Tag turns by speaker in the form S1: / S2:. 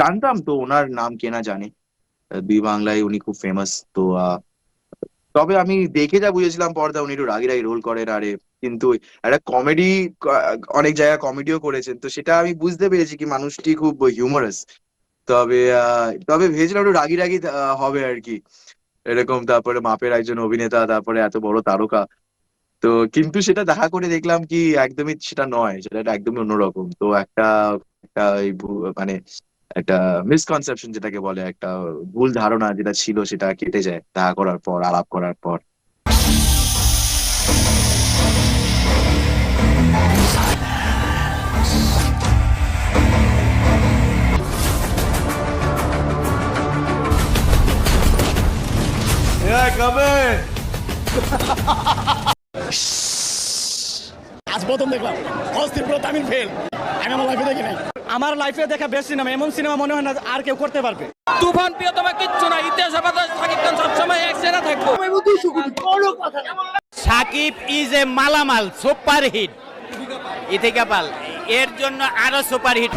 S1: জানতাম তো, ওনার নাম কেনা জানি। দুই বাংলায় উনি খুব ফেমাস তো তবে আমি দেখে যা বুঝেছিলাম পর্দা, উনি একটু রাগি রাগি রোল করেন, আরে, কিন্তু একটা কমেডি অনেক জায়গায় কমেডিও করেছেন, তো সেটা আমি বুঝতে পেরেছি কি মানুষটি খুব হিউমারাস তবে তবে ভেবেছিলাম একটু রাগি রাগি হবে আর কি। এরকম, তারপরে মাপের একজন অভিনেতা, তারপরে এত বড় তারকা তো কিন্তু সেটা দেখা করে দেখলাম কি একদমই সেটা নয়, সেটা একদমই অন্যরকম। তো একটা একটা মানে একটা মিসকনসেপশন যেটাকে বলে, একটা ভুল ধারণা যেটা ছিল সেটা কেটে যায় দেখা করার পর, আলাপ করার পর।
S2: আজ প্রথম দেখলাম। অস্থির পুরো তামিল ফেল আমি আমার লাইফে দেখি নাই।
S3: আমার লাইফে দেখা বেস্ট সিনেমা এমন সিনেমা মনে হয় না আর কেউ করতে পারবে।
S4: তুফান প্রিয়তমা কিচ্ছু না ইতিহাস বাতাস সাকিব খান সবসময় এক সেরা থাকব।
S5: সাকিব ইজ এ মালামাল সুপার হিট ইথিকা পাল এর জন্য আরও সুপার হিট